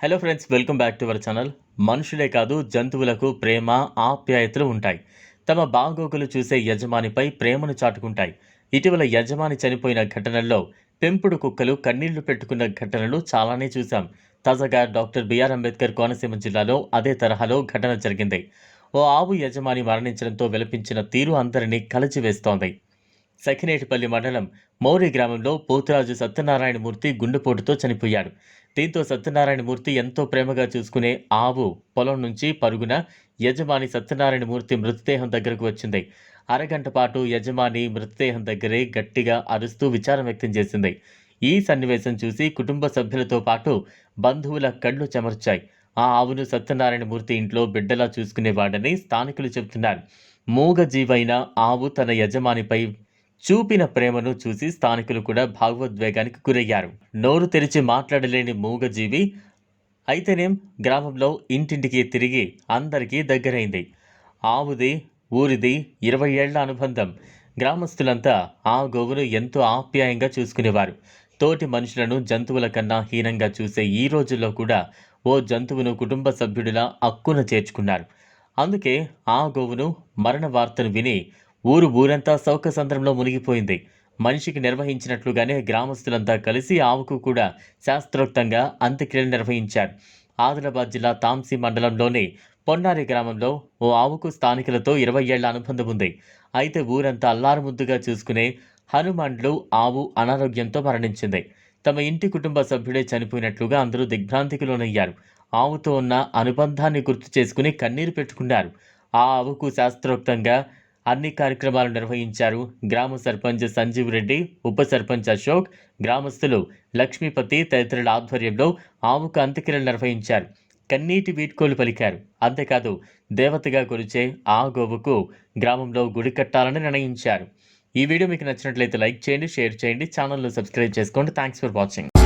Hello friends welcome back to our channel మనుషులే కాదు జంతువులకు ప్రేమ ఆప్యాయతలు ఉంటాయి. తమ బాగోగులు చూసే యజమానిపై ప్రేమను చాటుకుంటాయి. ఇటీవల యజమాని చనిపోయిన ఘటనల్లో పెంపుడు కుక్కలు కన్నీళ్ళు పెట్టుకున్న ఘటనలు చాలానే చూశాం. తాజాగా డాక్టర్ బిఆర్ అంబేద్కర్ కోనసీమ జిల్లాలో అదే తరహాలో ఘటన జరిగింది. ఓ ఆవు యజమాని మరణించడంతో విలపించిన తీరు అందరినీ కలిచివేస్తోంది. సఖినేటిపల్లి మండలం మౌరి గ్రామంలో పోతురాజు సత్యనారాయణమూర్తి గుండెపోటుతో చనిపోయాడు. దీంతో సత్యనారాయణమూర్తి ఎంతో ప్రేమగా చూసుకునే ఆవు పొలం నుంచి పరుగున యజమాని సత్యనారాయణమూర్తి మృతదేహం దగ్గరకు వచ్చింది. అరగంట పాటు యజమాని మృతదేహం దగ్గరే గట్టిగా అరుస్తూ విచారం వ్యక్తం చేసింది. ఈ సన్నివేశం చూసి కుటుంబ సభ్యులతో పాటు బంధువుల కళ్ళు చెమర్చాయి. ఆ ఆవును సత్యనారాయణమూర్తి ఇంట్లో బిడ్డలా చూసుకునేవాడని స్థానికులు చెబుతున్నారు. మూగ జీవైన ఆవు తన యజమానిపై చూపిన ప్రేమను చూసి స్థానికులు కూడా భావోద్వేగానికి గురయ్యారు. నోరు తెరిచి మాట్లాడలేని మూగజీవి అయితేనేం గ్రామంలో ఇంటింటికి తిరిగి అందరికీ దగ్గరైంది. ఆవుది ఊరిది ఇరవై ఏళ్ళ అనుబంధం. గ్రామస్తులంతా ఆ గోవును ఎంతో ఆప్యాయంగా చూసుకునేవారు. తోటి మనుషులను జంతువుల కన్నా హీనంగా చూసే ఈ రోజుల్లో కూడా ఓ జంతువును కుటుంబ సభ్యుడిలా అక్కున చేర్చుకున్నారు. అందుకే ఆ గోవును మరణ వార్తను విని ఊరు ఊరంతా శోక సంద్రంలో మునిగిపోయింది. మనిషికి నిర్వహించినట్లుగానే గ్రామస్తులంతా కలిసి ఆవుకు కూడా శాస్త్రోక్తంగా అంత్యక్రియలు నిర్వహించారు. ఆదిలాబాద్ జిల్లా తాంసీ మండలంలోని పొన్నారి గ్రామంలో ఓ ఆవుకు స్థానికులతో ఇరవై ఏళ్ళ అనుబంధం ఉంది. అయితే ఊరంతా అల్లారుముద్దుగా చూసుకునే హనుమాన్లు ఆవు అనారోగ్యంతో మరణించింది. తమ ఇంటి కుటుంబ సభ్యుడే చనిపోయినట్లుగా అందరూ దిగ్భ్రాంతికి లోనయ్యారు. ఆవుతో ఉన్న అనుబంధాన్ని గుర్తు చేసుకుని కన్నీరు పెట్టుకున్నారు. ఆ ఆవుకు శాస్త్రోక్తంగా అన్ని కార్యక్రమాలు నిర్వహించారు గ్రామ సర్పంచ్ సంజీవ్ రెడ్డి ఉప సర్పంచ్ అశోక్ గ్రామస్తులు లక్ష్మీపతి తదితరుల ఆధ్వర్యంలో ఆవుకు అంత్యక్రియలు నిర్వహించారు. కన్నీటి వీడ్కోలు పలికారు. అంతేకాదు దేవతగా కొలిచే ఆ గోవుకు గ్రామంలో గుడి కట్టాలని నిర్ణయించారు. ఈ వీడియో మీకు నచ్చినట్లయితే లైక్ చేయండి షేర్ చేయండి ఛానల్ను సబ్స్క్రైబ్ చేసుకోండి. Thanks for watching